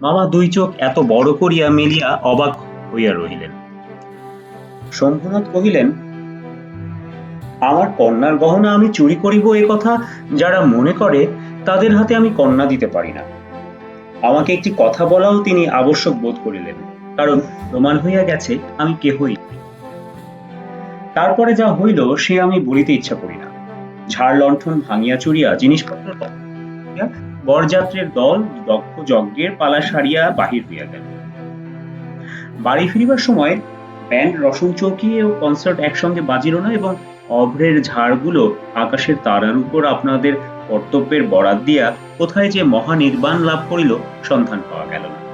মামা দুই চোখ এত বড় করিয়া মেলিয়া অবাক হইয়া রহিলেন। শম্ভুনাথ কহিলেন, আমার কন্যার গহনা আমি চুরি করিব এ কথা যারা মনে করে, তাদের হাতে আমি কন্যা দিতে পারি না। আমাকে একটি কথা বলাও তিনি আবশ্যক বোধ করিলেন, কারণ প্রমাণ হইয়া গেছে আমি কেহই। তারপরে যা হইল সে আমি বলিতে ইচ্ছা করি না। ঝাড় লণ্ঠন ভাঙিয়া চুরিয়া জিনিসপত্র বরযাত্রের দল দক্ষ যজ্ঞের পালা সারিয়া বাহির হইয়া গেল। বাড়ি ফিরিবার সময় ব্যান্ড রসুন চৌকি ও কনসার্ট একসঙ্গে বাজিল না এবং অভ্রের ঝাড়গুলো আকাশের তারার উপর আপনাদের কর্তব্যের বরাদ দিয়া কোথায় যে মহানির্বাণ লাভ করিল সন্ধান পাওয়া গেল না।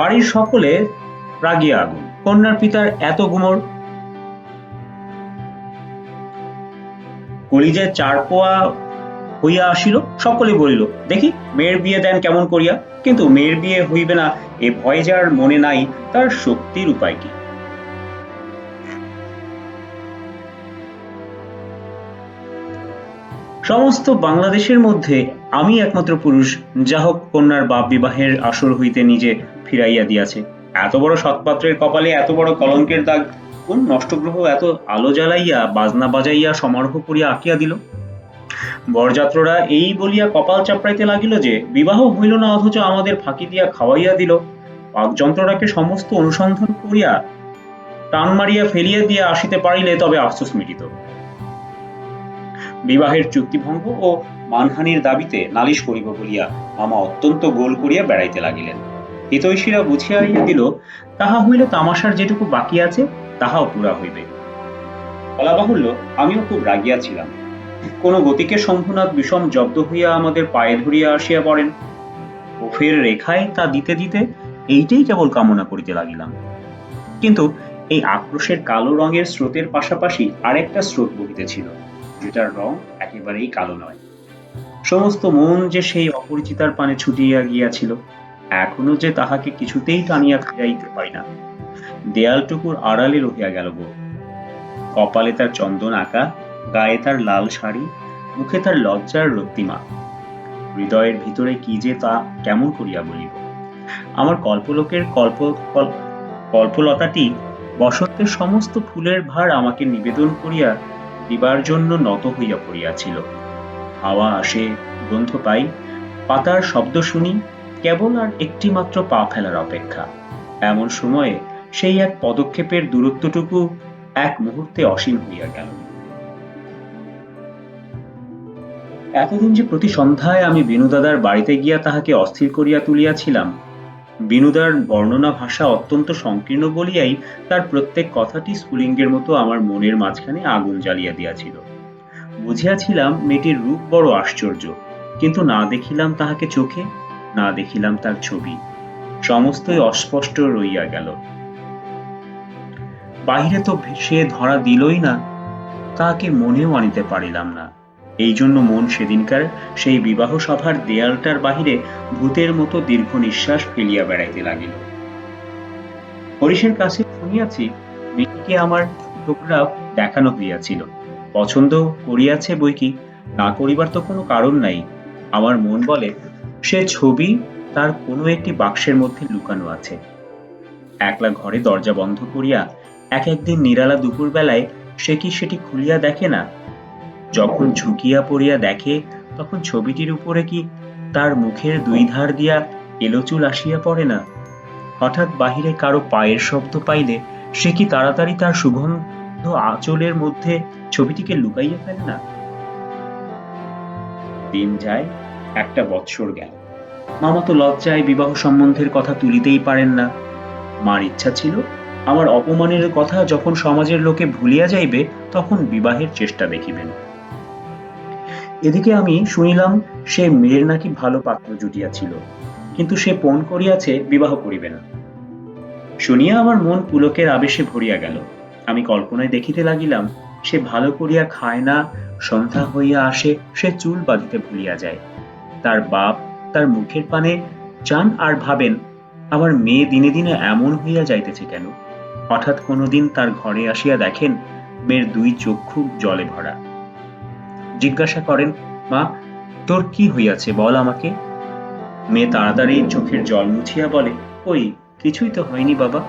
বাড়ির সকলে রাগিয়া আগুন। কন্যার পিতার এত গুমর। কলিজায় চার পোয়া হইয়া আসিল, সকলে বলিল, দেখি, মেয়ের বিয়ে দেন কেমন করিয়া? কিন্তু মেয়ের বিয়ে হইবে না, এ ভয় যার মনে নাই, তার শক্তির উপায় কি? সমস্ত বাংলাদেশের মধ্যে আমি একমাত্র পুরুষ, যা হোক কন্যার বাপ বিবাহের আসর হইতে নিজে ফিরাইয়া দিয়াছে। এত বড় সৎপাত্রের কপালে এত বড় কলঙ্কের দাগ, কোন নষ্টগ্রহ এত আলো জ্বালাইয়া, বাজনা বাজাইয়া, সমারোহ করিয়া আঁকিয়া দিল? বরযাত্ররা এই বলিয়া কপাল চাপড়াইতে লাগিল যে, বিবাহ হইল না অথচ আমাদের ফাঁকি দিয়া খাওয়াইয়া দিল। পাকযন্ত্রটাকে সমস্ত অনুসন্ধান করিয়া টান মারিয়া ফেলিয়া দিয়া আসিতে পারিলে তবে আফসোস মিটিত। বিবাহের চুক্তিভঙ্গ ও মানহানির দাবিতে নালিশ করিব বলিয়া মামা অত্যন্ত গোল করিয়া বেড়াইতে লাগিলেন। হিতৈষীরা বুঝিয়াইয়া দিল, তাহা হইলে তামাশার যেটুকু বাকি আছে, তাহাও পুরা হইবে। বলা বাহুল্য আমিও খুব রাগিয়াছিলাম কোন গতিকে শম্ভুনাথ বিষম জব্দ হইয়া আমাদের পায়ে ধরিয়া আসিয়া পড়েন। ওফের রেখায় তা দিতে দিতে এইটাই কেবল কামনা করিতে লাগিলাম। কিন্তু এই আক্রোশের কালো রঙের স্রোতের পাশাপাশি আরেকটা স্রোত বহিতেছিল। যেটার রং একেবারেই কালো নয়। সমস্ত মন যে সেই অপরিচিতার পানে ছুটিয়া গিয়াছিল, এখনও যে তাহাকে কিছুতেই টানিয়া ফিরাইতে পারি না। দেয়ালটুকুর আড়ালে রহিয়া গেল গো কপালে তার চন্দন আঁকা, গায়ে তার লাল শাড়ি, মুখে তার লজ্জার রক্তিমা। হৃদয়ের ভিতরে কি যে তা কেমন করিয়া বলিব। আমার কল্পলোকের কল্প, কল- কল্পলতাটি বসন্তের সমস্ত ফুলের ভার আমাকে নিবেদন করিয়া দিবার জন্য নত হইয়া পড়িয়াছিল। হাওয়া আসে, গন্ধ পাই, পাতার শব্দ শুনি, কেবল আর একটি মাত্র পা ফেলার অপেক্ষা। এমন সময়ে সেই এক পদক্ষেপের দূরত্বটুকু এক মুহূর্তে অসীম হইয়া গেল। এতদিন যে প্রতি সন্ধ্যায় আমি বিনুদাদার বাড়িতে গিয়া তাহাকে অস্থির করিয়া তুলিয়াছিলাম বিনুদার বর্ণনা ভাষা অত্যন্ত সংকীর্ণ বলিয়াই তার প্রত্যেক কথাটি স্ফুলিঙ্গের মতো আমার মনের মাঝখানে আগুন জ্বালিয়া দিয়াছিল। বুঝিয়াছিলাম মেয়েটির রূপ বড় আশ্চর্য, কিন্তু না দেখিলাম তাহাকে চোখে, না দেখিলাম তার ছবি। সমস্তই অস্পষ্ট রইয়া গেল। বাহিরে তো সে ধরা দিলই না, তাহাকে মনেও আনিতে পারিলাম না। এই জন্য মন সেদিনকার সেই বিবাহ সভার দেয়ালটার বাহিরে ভূতের মতো দীর্ঘ নিঃশ্বাস ফেলিয়া বেড়াইতে লাগিল। হরিশের কাছে শুনিয়াছি মেয়েটিকে আমার ফটোগ্রাফ দেখানো হইয়াছিল। পছন্দ করিয়াছে বই কি? না করিবার তো কোনো কারণ নাই। আমার মন বলে, সে ছবি তার কোনো একটি বাক্সের মধ্যে লুকানো আছে। একলা ঘরে দরজা বন্ধ করিয়া এক একদিন নিরালা দুপুর বেলায় সে কি সেটি খুলিয়া দেখে না? যখন ঝুঁকিয়া পড়িয়া দেখে, তখন ছবিটির উপরে কি তার মুখের দুই ধার দিয়া এলোচুল আসিয়া পড়ে না? হঠাৎ বাহিরে কারও পায়ের শব্দ পাইলে সে কি তাড়াতাড়ি তার সুগন্ধ আঁচলের মধ্যে ছবিটিকে লুকাইয়া ফেলে না? দিন যায়, একটা বৎসর গেল। মামা তো লজ্জায় বিবাহ সম্বন্ধের কথা তুলিতেই পারেন না। মার ইচ্ছা ছিল, আমার অপমানের কথা যখন সমাজের লোকে ভুলিয়া যাইবে, তখন বিবাহের চেষ্টা দেখিবেন। এদিকে আমি শুনিলাম সে মেয়ের নাকি ভালো পাত্র জুটিয়াছিল, কিন্তু সে পণ করিয়াছে বিবাহ করিবে না। শুনিয়া আমার মন পুলকের আবেশে ভরিয়া গেল। আমি কল্পনায় দেখিতে লাগিলাম, সে ভালো করিয়া খায় না, সন্ধ্যা হইয়া আসে, সে চুল বাঁধিতে ভুলিয়া যায়। তার বাপ তার মুখের পানে চান আর ভাবেন, আমার মেয়ে দিনে দিনে এমন হইয়া যাইতেছে কেন? হঠাৎ কোনোদিন তার ঘরে আসিয়া দেখেন, মেয়ের দুই চক্ষু জলে ভরা। জিজ্ঞাসা করেন, মা, তোর কি হইয়াছে বল আমাকে? মেয়ে তাড়াতাড়ি চোখের জল মুছিয়া বলে, ওই, কিছুই তো হয়নি বাবা।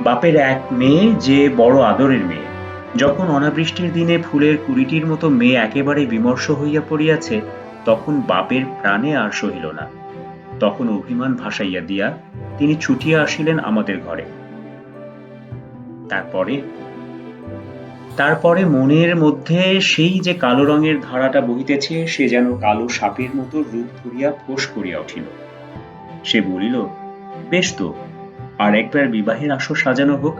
বাপের এক মেয়ে যে বড় আদরের মেয়ে। যখন অনাবৃষ্টির দিনে ফুলের কুড়িটির মতো মেয়ে একেবারে বিমর্ষ হইয়া পড়িয়াছে, তখন বাপের প্রাণে আর সহিল না। তখন অভিমান ভাসাইয়া দিয়া তিনি ছুটিয়া আসিলেন আমাদের ঘরে। তারপরে তারপরে মনের মধ্যে সেই যে কালো রঙের ধারাটা বহিতেছে, সে যেন কালো সাপের মতো রূপ ধরিয়া ফোঁস করিয়া উঠিল। সে বলিল, বেশ তো, আর একবার বিবাহের আসর সাজানো হোক,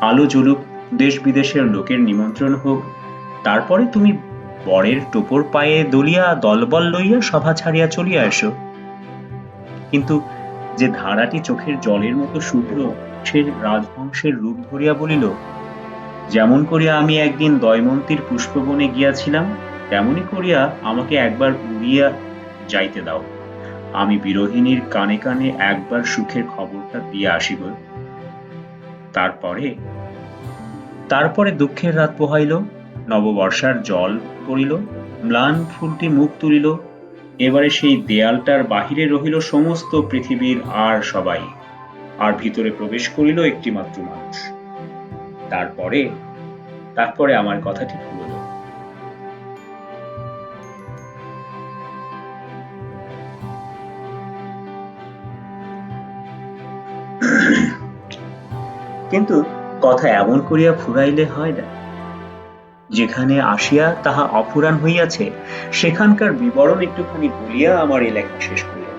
আলো জ্বলুক দেশ বিদেশের লোকের নিমন্ত্রণ হোক, তারপরে তুমি বরের টোপর পায়ে দলিয়া দলবল লইয়া সভা ছাড়িয়া চলিয়া এসো। কিন্তু যে ধারাটি চোখের জলের মতো শুভ্র, সে রাজবংশের রূপ ধরিয়া বলিল যেমন করিয়া আমি একদিন দয়মন্তীর পুষ্পবনে গিয়াছিলাম, তেমনি করিয়া আমাকে একবার উড়িয়া যাইতে দাও। আমি বিরোহিনীর কানে কানে একবার সুখের খবরটা দিয়ে আসিব। তারপরে তারপরে দুঃখের রাত পোহাইল, নববর্ষার জল পড়িল, ম্লান ফুলটি মুখ তুলিল, এবারে সেই দেয়ালটার বাহিরে রহিল সমস্ত পৃথিবীর আর সবাই, আর ভিতরে প্রবেশ করিল একটি মাত্র মানুষ। তারপরে তারপরে আমার কথাটি ফুরল কিন্তু কথা এমন করিয়া ফুরাইলে হয় না। যেখানে আসিয়া তাহা অফুরান হইয়াছে, সেখানকার বিবরণ একটুখানি বলিয়া আমার এই লেখা শেষ করিয়া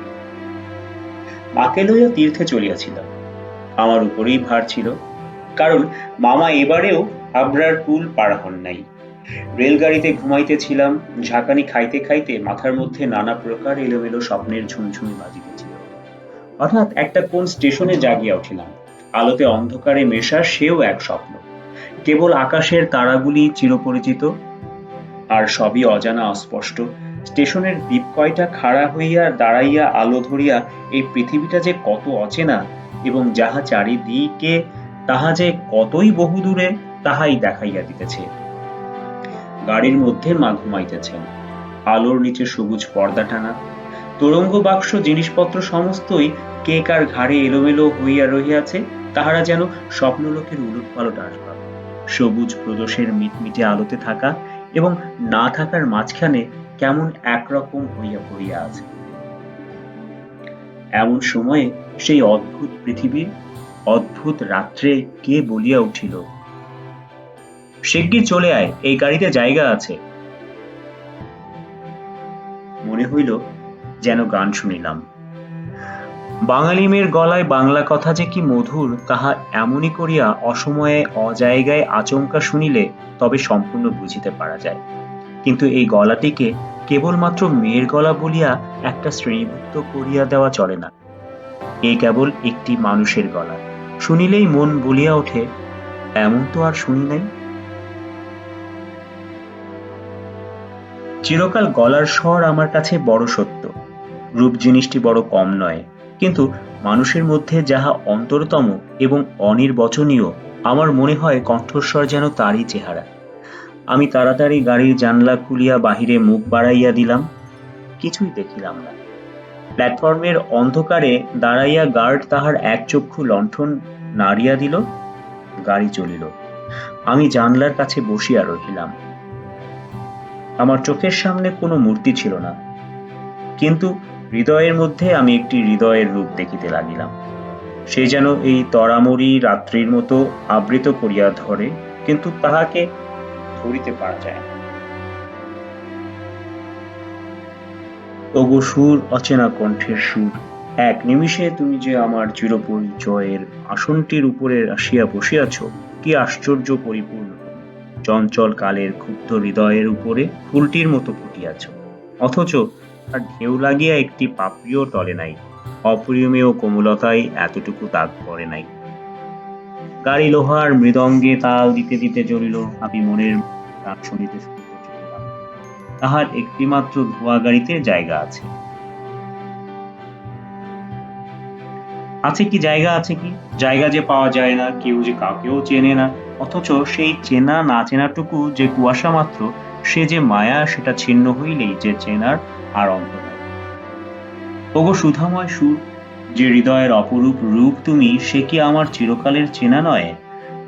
মাকে লইয়া তীর্থে চলিয়াছিলাম। আমার উপরেই ভার ছিল। কারণ মামা এবারেও হাবড়ার পুল পার হন নাই। রেলগাড়িতে ঘুমাইতেছিলাম, ঝাঁকানি খাইতে খাইতে মাথার মধ্যে নানা প্রকার এলোমেলো স্বপ্নের ঝুমঝুমি বাজিতেছিল হঠাৎ একটা কোন স্টেশনে জাগিয়া উঠিলাম। আলোতে অন্ধকারে মেশা সেও এক স্বপ্ন। কেবল আকাশের তারাগুলি চিরপরিচিত। আর সবই অজানা অস্পষ্ট। স্টেশনের দ্বীপ কয়টা খাড়া হইয়া দাঁড়াইয়া আলো ধরিয়া এই পৃথিবীটা যে কত অচেনা এবং যাহা চারিদিকে তাহা যে কতই বহুদূরে, তাহাই দেখাইয়া দিতেছে। গাড়ির মধ্যে মা ঘুমাইতেছেন। আলোর নিচে সবুজ পর্দা টানা। তোরঙ্গ বাক্স, জিনিসপত্র সমস্তই কে কার ঘাড়ে এলোমেলো হইয়া রহিয়াছে, তাহারা যেন স্বপ্নলোকের উলট পালট আসবাব। সবুজ প্রদোষের মিটমিটে আলোতে থাকা এবং না থাকার মাঝখানে কেমন একরকম হইয়া পড়িয়া আছে। এমন সময়ে সেই অদ্ভুত পৃথিবীর অদ্ভুত রাত্রে কে বলিয়া উঠিল? শিগগির চলে আয়, এই গাড়িতে জায়গা আছে। মনে হইল যেন গান শুনিলাম। বাঙালি মেয়ের গলায় বাংলা কথা যে কি মধুর, তাহা এমনই করিয়া অসময়ে অজায়গায় আচমকা শুনিলে তবে সম্পূর্ণ বুঝিতে পারা যায়। কিন্তু এই গলাটিকে কেবলমাত্র মেয়ের গলা বলিয়া একটা শ্রেণীভুক্ত করিয়া দেওয়া চলে না। এ কেবল একটি মানুষের গলা। শুনিলেই মন বলিয়া ওঠে, এমন তো আর শুনি নাই। চিরকাল গলার স্বর আমার কাছে বড় সত্য। রূপ জিনিসটি বড় কম নয়, কিন্তু মানুষের মধ্যে যাহা অন্তরতম এবং অনির্বচনীয়, আমার মনে হয় কণ্ঠস্বর যেন তারই চেহারা। আমি তাড়াতাড়ি গাড়ির জানলা খুলিয়া বাহিরে মুখ বাড়াইয়া দিলাম, কিছুই দেখিলাম না। প্ল্যাটফর্মের অন্ধকারে দাঁড়াইয়া গার্ড তাহার এক চক্ষু লণ্ঠন নাড়িয়া দিল, গাড়ি চলিল। আমি জানলার কাছে বসিয়া রহিলাম। আমার চোখের সামনে কোনো মূর্তি ছিল না। কিন্তু হৃদয়ের মধ্যে আমি একটি হৃদয়ের রূপ দেখিতে লাগিলাম। সে যেন এই তরামরি রাত্রির মতো আবৃত করিয়া ধরে, কিন্তু তাহাকে ধরিতে পারা যায় না। ওগো সুর অচেনা কণ্ঠের সুর এক নিমিষে তুমি যে আমার চিরপরিচয়ের আসনটির উপরে আসিয়া বসিয়াছ, কি আশ্চর্য পরিপূর্ণ। চঞ্চল কালের ক্ষুব্ধ হৃদয়ের উপরে ফুলটির মতো ফুটিয়াছ। অথচ আর ঢেউ লাগিয়া একটি পাপড়িও টলে নাই অপরিমেয় কোমলতায় এতটুকু দাগ পড়ে নাই। গাড়ি লোহার মৃদঙ্গে তাল দিতে দিতে চলিল আমি মনের গান শুনিতে শুনিতে তাহার একটিমাত্র ধোয়া গাড়িতে জায়গা আছে। আছে কি, জায়গা আছে কি? জায়গা যে পাওয়া যায় না, কেউ যে কাউকেও চেনে না। অথচ সেই চেনা, না চেনাটুকু যে কুয়াশা মাত্র, সে যে মায়া, সেটা ছিন্ন হইলেই যে চেনার আর অন্ত ওগো সুধাময় সুর, যে হৃদয়ের অপরূপ রূপ তুমি, সে কি আমার চিরকালের চেনা নয়?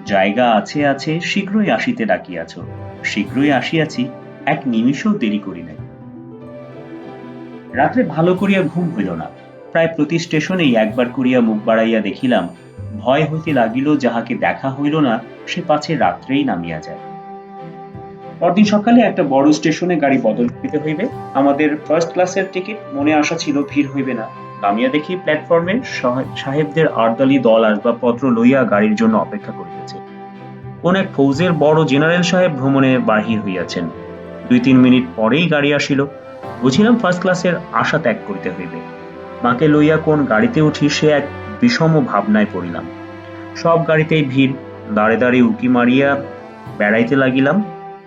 জায়গা আছে আছে, শীঘ্রই আসিতে ডাকিয়াছ। শীঘ্রই আসিয়াছি, এক নিমিষও দেরি করি নাই। রাত্রে ভালো করিয়া ঘুম হইল না। প্রায় প্রতি স্টেশনেই একবার করিয়া মুখ বাড়াইয়া দেখিলাম, ভয় হইতে লাগিল যাহাকে দেখা হইল না, সে পাছে রাত্রেই নামিয়া যায়। পরদিন সকালে একটা বড় স্টেশনে গাড়ি বদল করিতে হইবে, আমাদের ফার্স্ট ক্লাসের টিকিট মনে আসা ছিল ভিড় হইবে না। নামিয়া দেখি প্ল্যাটফর্মে সাহেবদের আর্দালি দল আসবাবপত্র লইয়া গাড়ির জন্য অপেক্ষা করিতেছে। কোন এক ফৌজের বড় জেনারেল সাহেব ভ্রমণে বাহির হইয়াছেন। দুই তিন মিনিট পরেই গাড়ি আসিল। বুঝিলাম ফার্স্ট ক্লাসের আশা ত্যাগ করিতে হইবে। মাকে লইয়া কোন গাড়িতে উঠি সে এক বিষম ভাবনায় পড়িলাম। সব গাড়িতেই ভিড়, দাঁড়ে দাঁড়ে উকি মারিয়া বেড়াইতে লাগিলাম।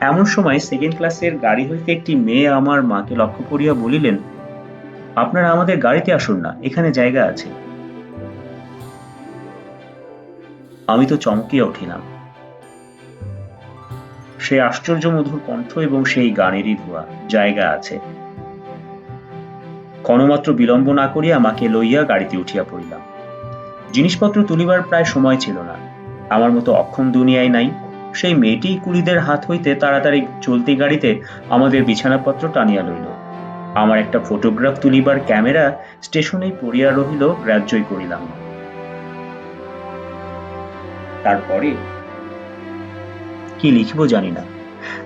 এমন সময় সেকেন্ড ক্লাসের গাড়ি হইতে একটি মেয়ে আমার মাকে লক্ষ্য করিয়া বলিলেন, আপনারা আমাদের গাড়িতে আসুন না, এখানে জায়গা আছে। আমি তো চমকিয়া উঠিলাম। সে আশ্চর্য মধুর কণ্ঠ এবং সেই গানেরই ধোয়া, জায়গা আছে। ক্ষণমাত্র বিলম্ব না করিয়া আমাকে লইয়া গাড়িতে উঠিয়া পড়িলাম। জিনিসপত্র তুলিবার প্রায় সময় ছিল না। আমার মতো অক্ষম দুনিয়ায় নাই। সেই মেয়েটি কুলিদের হাত হইতে তাড়াতাড়ি চলতি গাড়িতে আমাদের বিছানাপত্র টানিয়া লইল। আমার একটা ফটোগ্রাফ তুলিবার ক্যামেরা স্টেশনেই পড়িয়া রহিল, গ্রাহ্যই করিলাম তারপরে? কি লিখিব জানি না।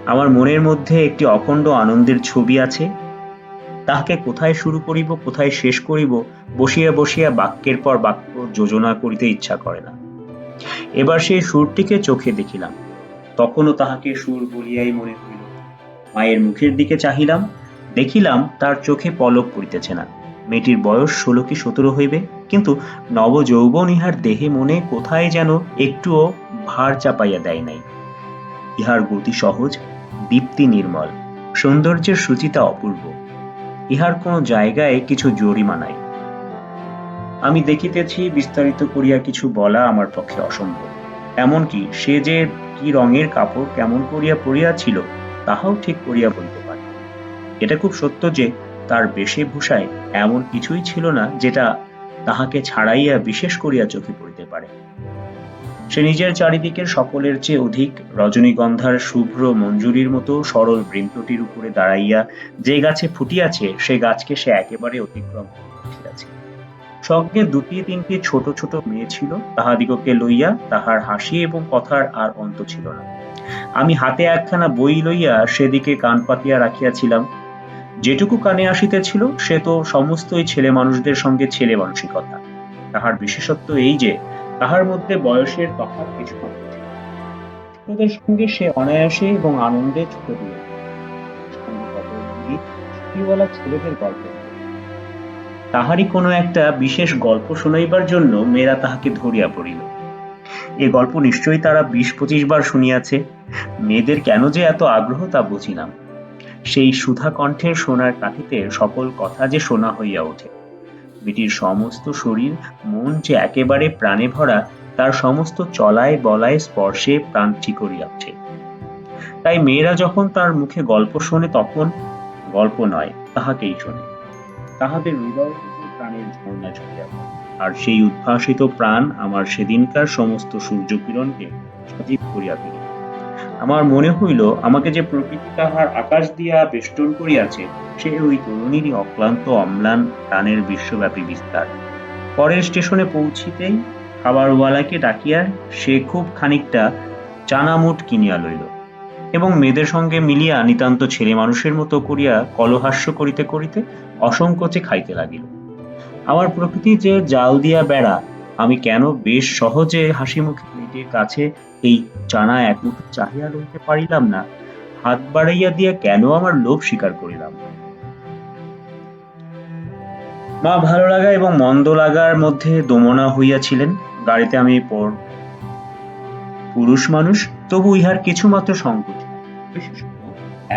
আমার মনের মধ্যে একটি অখণ্ড আনন্দের ছবি আছে। তাহাকে কোথায় শুরু করিব, কোথায় শেষ করিব, বসিয়া বসিয়া বাক্যের পর বাক্য যোজনা করিতে ইচ্ছা করে না। এবার সেই সুরটিকে চোখে দেখিলাম। তখনও তাহাকে সুর বলিয়াই মনে হইল। মায়ের মুখের দিকে চাহিলাম, দেখিলাম তার চোখে পলক পড়িতেছে না। মেয়েটির বয়স ষোলো কি সতেরো হইবে, কিন্তু নব যৌবন ইহার দেহে মনে কোথায় যেন একটুও ভার চাপাইয়া দেয় নাই। ইহার গতি সহজ, দীপ্তি নির্মল, সৌন্দর্যের সূচিতা অপূর্ব। ইহার কোনো জায়গায় কিছু জরিমা নাই। আমি দেখিতেছি, বিস্তারিত করিয়া কিছু বলা আমার পক্ষে অসম্ভব। এমনকি সে যে কি রঙের কাপড় কেমন করিয়া পরিয়াছিল, তাহাও ঠিক করিয়া বলতে পারি। এটা খুব সত্য যে, তার বেশভূষায় এমন কিছুই ছিল না, যেটা তাহাকে ছাড়াইয়া বিশেষ করিয়া চোখে পড়িতে পারে। সে নিজের চারিদিকের সকলের চেয়ে অধিক রজনীগন্ধার শুভ্র মঞ্জুরির মতো সরল বৃন্তটির উপরে দাঁড়াইয়া যে গাছে ফুটিয়াছে, সে গাছকে সে একেবারে অতিক্রম করিয়াছে সঙ্গে দুটি তিনটি ছোট ছোট মেয়ে ছিল, তাহাদিগকে লইয়া তাহার হাসি এবং কথার আর অন্ত ছিল না। আমি হাতে একখানা বই লইয়া সেদিকে কান পাতিয়া রাখিয়াছিলাম। যেটুকু কানে আসিতেছিল, সে তো সমস্তই ছেলে মানুষদের সঙ্গে ছেলে মানসিকতা তাহার বিশেষত্ব এই যে তাহার মধ্যে বয়সের তফাৎ কিছু ছোটদের সঙ্গে সে অনায়াসে এবং আনন্দে ছোট দিয়ে ছুটিওয়ালা ছেলেদের গল্প তাহারই কোনো একটা বিশেষ গল্প শোনাইবার জন্য মেয়েরা তাহাকে ধরিয়া পড়িল। এ গল্প নিশ্চয়ই তারা বিশ পঁচিশ বার শুনিয়াছে। মেয়েদের কেন যে এত আগ্রহ তা বুঝিলাম। সেই সুধা কণ্ঠের সোনার কাঠিতে সকল কথা যে শোনা হইয়া ওঠে। মেয়েটির সমস্ত শরীর, মন যে একেবারে প্রাণে ভরা, তার সমস্ত চলায় বলায় স্পর্শে প্রাণ ঠিক করিয়া ওঠে তাই মেয়েরা যখন তার মুখে গল্প শোনে তখন গল্প নয়, তাহাকেই শোনে। তাহাদের হৃদয় প্রাণের ঝর্ণা ঝরিয়া। আর সেই উদ্ভাসিত প্রাণ আমার সেদিনকার সমস্ত সূর্যকিরণকে সজীব করিয়া দিল আমার মনে হইল আমাকে যে প্রকৃতি তাহার আকাশ দিয়া বেষ্টন করিয়াছে, সে ওই তরুণীরই অক্লান্ত অম্লান প্রাণের বিশ্বব্যাপী বিস্তার। পরের স্টেশনে পৌঁছিতেই খাবারওয়ালাকে ডাকিয়া সে খুব খানিকটা চানামুট কিনিয়া লইল এবং মেয়েদের সঙ্গে মিলিয়া নিতান্ত ছেলে মানুষের মতো করিয়া কলহাস্য করিতে করিতে অসংকোচে খাইতে লাগিল। আমার প্রকৃতি যে জাল দিয়া বেড়া, আমি কেন বেশ সহজে হাসি মুখে কাছে এই চানা এক চাহিয়া লইতে পারিলাম না, হাত বাড়াইয়া দিয়া কেন আমার লোভ স্বীকার করিলাম? মা ভালো লাগা এবং মন্দ লাগার মধ্যে দোমনা হইয়াছিলেন, গাড়িতে আমি পর পুরুষ মানুষ, তবু ইহার কিছুমাত্র সংকোচ।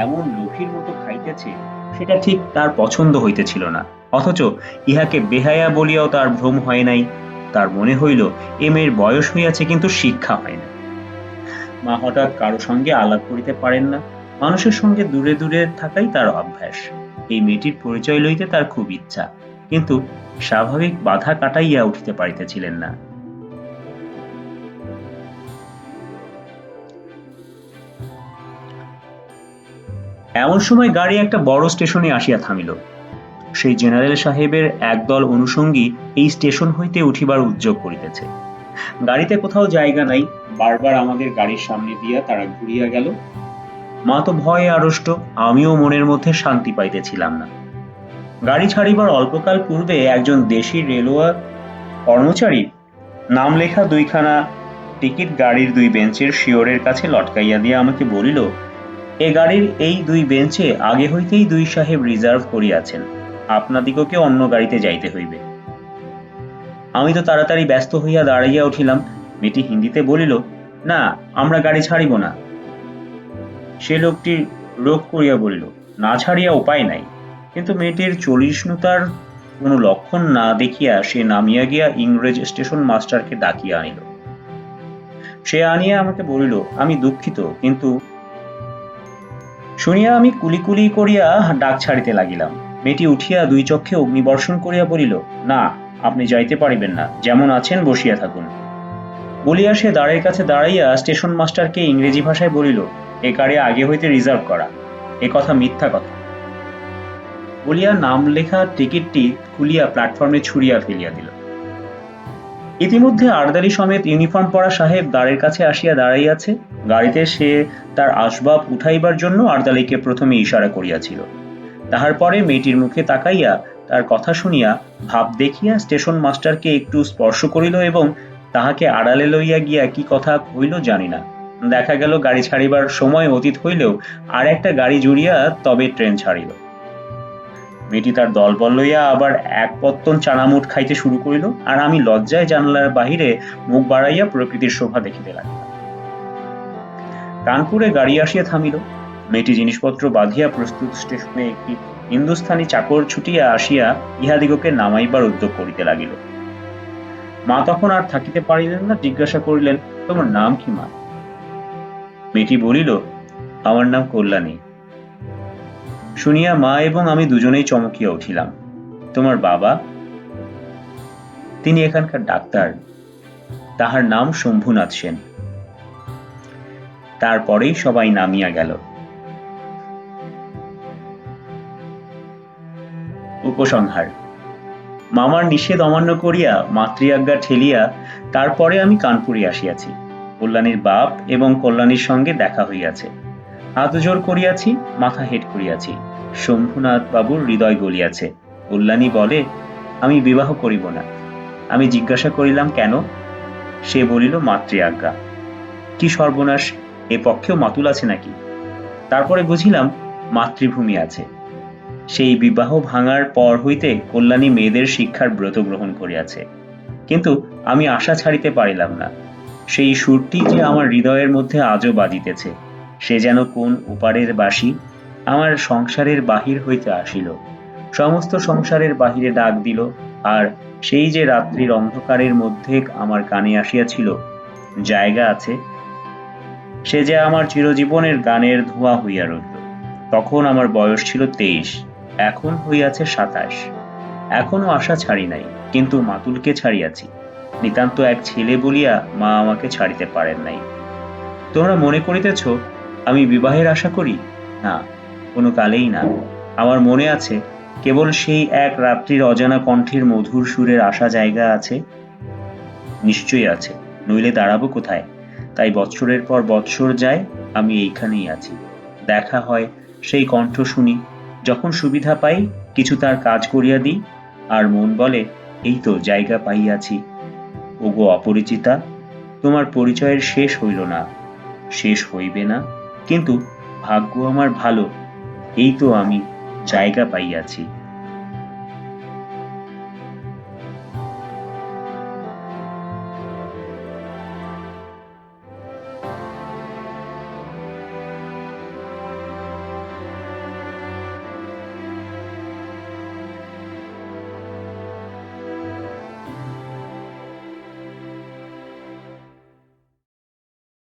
এমন লোভীর মতো খাইতেছে, সেটা ঠিক তার পছন্দ হইতেছিল না। অথচ ইহাকে বেহায়া বলিয়াও তার ভ্রম হয় নাই। তার মনে হইল, এ মেয়ের বয়স হইয়াছে, কিন্তু শিক্ষা হয় না মা হঠাৎ কারও সঙ্গে আলাপ করিতে পারেন না। মানুষের সঙ্গে দূরে দূরে থাকাই তার অভ্যাস। এই মেয়েটির পরিচয় লইতে তার খুব ইচ্ছা, কিন্তু স্বাভাবিক বাধা কাটাইয়া উঠিতে পারিতেছিলেন না। এমন সময় গাড়ি একটা বড় স্টেশনে আসিয়া থামিল। সেই জেনারেল সাহেবের একদল অনুষঙ্গী এই স্টেশন হইতে উঠিবার উদ্যোগ করিতেছে। গাড়িতে কোথাও জায়গা নাই। বারবার আমাদের গাড়ির সামনে দিয়া তারা ঘুরিয়া গেল। মা তো ভয়ে আড়ষ্ট, আমিও মনের মধ্যে শান্তি পাইতেছিলাম না। গাড়ি ছাড়িবার অল্পকাল পূর্বে একজন দেশি রেলওয়ে কর্মচারী নাম লেখা দুইখানা টিকিট গাড়ির দুই বেঞ্চের শিওরের কাছে লটকাইয়া দিয়া আমাকে বলিল, এ গাড়ির এই দুই বেঞ্চে আগে হইতেই দুই সাহেব রিজার্ভ করিয়াছেন। আপনাদিগকে অন্য গাড়িতে যাইতে হইবে। আমি তো তাড়াতাড়ি ব্যস্ত হইয়া দাঁড়াইয়া উঠিলাম। মেয়েটি হিন্দিতে বলিল, না, আমরা গাড়ি ছাড়িব না। সে লোকটি রোগ করিয়া বলিল, না ছাড়িয়া উপায় নাই। কিন্তু মেয়েটির চলিষ্ণুতার কোনো লক্ষণ না দেখিয়া সে নামিয়া গিয়া ইংরেজ স্টেশন মাস্টারকে ডাকিয়া আনিল। সে আনিয়া আমাকে বলিল, আমি দুঃখিত, কিন্তু শুনিয়া আমি কুলি কুলি করিয়া ডাক ছাড়িতে লাগিলাম। মেয়েটি উঠিয়া দুই চক্ষে অগ্নিবর্ষণ করিয়া বলিল, না আপনি যাইতে পারিবেন না। যেমন আছেন, বসিয়া থাকুন। বলিয়া সে দাঁড়ের কাছে দাঁড়াইয়া স্টেশন মাস্টারকে ইংরেজি ভাষায় বলিল, এ গাড়ি আগে হইতে রিজার্ভ করা। এ কথা মিথ্যা কথা। বলিয়া নাম লেখা টিকিটটি খুলিয়া প্ল্যাটফর্মে ছুড়িয়া ফেলিয়া দিল। ইতিমধ্যে আরদালি সমেত ইউনিফর্ম পরা সাহেব দ্বারের কাছে আসিয়া দাঁড়াইয়াছে। গাড়িতে সে তার আসবাব উঠাইবার জন্য আরদালিকে প্রথমে ইশারা করিয়াছিল। তাহার পরে মেয়েটির মুখে তাকাইয়া তার কথা শুনিয়া ভাব দেখিয়া স্টেশন মাস্টারকে একটু স্পর্শ করিল এবং তাহাকে আড়ালে লইয়া গিয়া কি কথা হইল জানি না। দেখা গেল গাড়ি ছাড়িবার সময় অতীত হইলেও আর একটা গাড়ি জুড়িয়া তবে ট্রেন ছাড়িল। মেয়েটি তার দলবল লইয়া আবার এক পত্তন চানামুট খাইতে শুরু করিল আর আমি লজ্জায় জানলার বাহিরে মুখ বাড়াইয়া প্রকৃতির শোভা দেখিতে লাগিলাম। কানপুরে গাড়ি আসিয়া থামিল। মেয়েটি জিনিসপত্র বাঁধিয়া প্রস্তুত স্টেশনে একটি হিন্দুস্থানি চাকর ছুটিয়া আসিয়া ইহাদিগকে নামাইবার উদ্যোগ করিতে লাগিল। মা তখন আর থাকিতে পারিলেন না, জিজ্ঞাসা করিলেন, তোমার নাম কি মা? মেয়েটি বলিল, আমার নাম কল্যাণী। শুনিয়া মা এবং আমি দুজনেই চমকিয়া উঠিলাম। তোমার বাবা? তিনি এখানকার ডাক্তার। তাহার নাম শম্ভুনাথ সেন। তারপরেই সবাই নামিয়া গেল। উপসংহার। মামার নিষেধ অমান্য করিয়া মাতৃআজ্ঞা ঠেলিয়া তারপরে আমি কানপুরে আসিয়াছি। কল্যাণীর বাপ এবং কল্যাণীর সঙ্গে দেখা হইয়াছে। হাত জোর করিয়াছি, মাথা হেট করিয়াছি। শম্ভুনাথ বাবুর হৃদয় গলিয়াছে। কল্যাণী বলে, আমি বিবাহ করিব না। আমি জিজ্ঞাসা করিলাম, কেন? সে বলিল মাতৃ আজ্ঞা কি সর্বনাশ, এ পক্ষেও মাতুল আছে নাকি? তারপরে বুঝিলাম, মাতৃভূমি আছে। সেই বিবাহ ভাঙার পর হইতে কল্যাণী মেয়েদের শিক্ষার ব্রত গ্রহণ করিয়াছে। কিন্তু আমি আশা ছাড়িতে পারিলাম না। সেই সুরটি যে আমার হৃদয়ের মধ্যে আজও বাজিতেছে, সে যেন কোন উপারের বাসি, আমার সংসারের বাহির হইতে আসিল। সমস্ত সংসারের বাহিরে ডাক দিল, আর সেই যে রাত্রির অন্ধকারের মধ্যে আমার কানে আসিয়াছিল, জায়গা আছে। সে যে আমার চিরজীবনের গানের ধোঁয়া হইয়া রইল তখন আমার বয়স ছিল তেইশ। এখন হইয়াছে সাতাশ। এখনও আশা ছাড়ি নাই, কিন্তু মাতুলকে ছাড়িয়াছি। নিতান্ত এক ছেলে বলিয়া মা আমাকে ছাড়িতে পারেন নাই। তোমরা মনে করিতেছ, আমি বিবাহের আশা করি? না, কোনো কালেই না। আমার মনে আছে, কেবল সেই এক রাত্রির অজানা কণ্ঠের মধুর সুরের আশা জায়গা আছে? নিশ্চয়ই আছে, নইলে দাঁড়াবো কোথায়? তাই বৎসরের পর বৎসর যায়, আমি এইখানেই আছি। দেখা হয়, সেই কণ্ঠ শুনি যখন সুবিধা পাই, কিছু তার কাজ করিয়া দিই, আর মন বলে, এই তো জায়গা পাইয়াছি। ওগো অপরিচিতা, তোমার পরিচয়ের শেষ হইল না। শেষ হইবে না? কিন্তু ভাগ্য আমার ভালো, এই তো আমি জায়গা পাইয়াছি।